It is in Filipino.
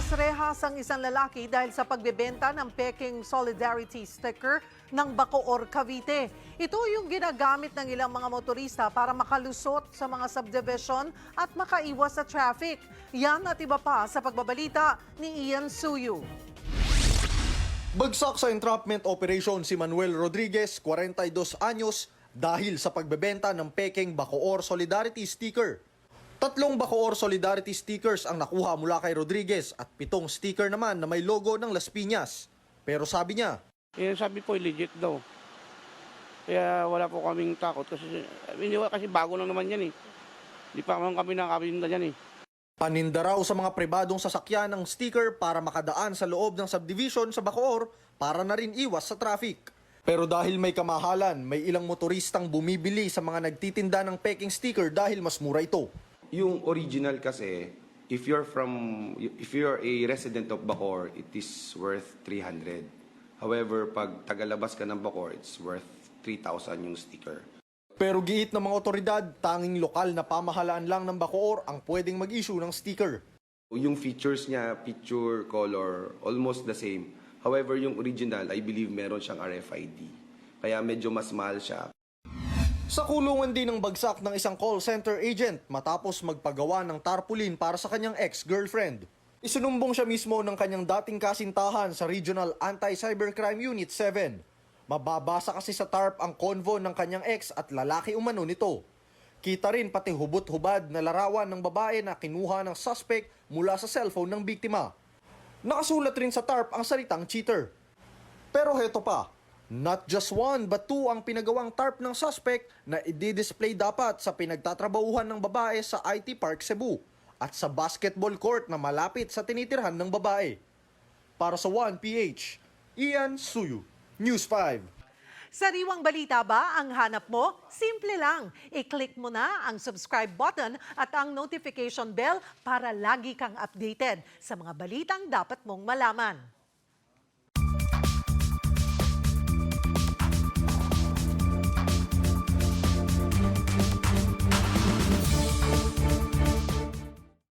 Nasrehas ang isang lalaki dahil sa pagbebenta ng peking solidarity sticker ng Bacoor, Cavite. Ito yung ginagamit ng ilang mga motorista para makalusot sa mga subdivision at makaiwas sa traffic. Yan at iba pa sa pagbabalita ni Ian Suyu. Bagsak sa entrapment operation si Manuel Rodriguez, 42 anyos, dahil sa pagbebenta ng peking Bacoor Solidarity sticker. Tatlong Bacoor Solidarity stickers ang nakuha mula kay Rodriguez at pitong sticker naman na may logo ng Las Piñas. Pero sabi niya, Eh, sabi po, legit daw. Kaya wala po kaming takot kasi, hindi, kasi bago lang naman yan eh. Hindi pa naman kami nakabinda yan eh. paninda raw sa mga pribadong sasakyan ng sticker para makadaan sa loob ng subdivision sa Bacoor para na rin iwas sa traffic. Pero dahil may kamahalan, may ilang motoristang bumibili sa mga nagtitinda ng peking sticker dahil mas mura ito. Yung original kasi, if you're from, if you're a resident of Bacoor, it is worth 300. However, pag tagalabas ka ng Bacoor, it's worth 3,000 yung sticker. Pero giit ng mga otoridad, tanging lokal na pamahalaan lang ng Bacoor ang pwedeng mag-issue ng sticker. Yung features niya, picture, color, almost the same. However, yung original, I believe meron siyang RFID. Kaya medyo mas mahal siya. Sa kulungan din ng bagsak ng isang call center agent matapos magpagawa ng tarpaulin para sa kanyang ex-girlfriend. Isinumbong siya mismo ng kanyang dating kasintahan sa Regional Anti-Cybercrime Unit 7. Mababasa kasi sa tarp ang konvo ng kanyang ex at lalaki umano nito. Kita rin pati hubot-hubad na larawan ng babae na kinuha ng suspect mula sa cellphone ng biktima. Nakasulat rin sa tarp ang salitang cheater. Pero heto pa, not just one but two ang pinagawang tarp ng suspect na i-display dapat sa pinagtatrabahuhan ng babae sa IT Park Cebu at sa basketball court na malapit sa tinitirhan ng babae. Para sa 1PH, Ian Suyu, News 5. Sariwang balita ba ang hanap mo? Simple lang. I-click mo na ang subscribe button at ang notification bell para lagi kang updated sa mga balitang dapat mong malaman.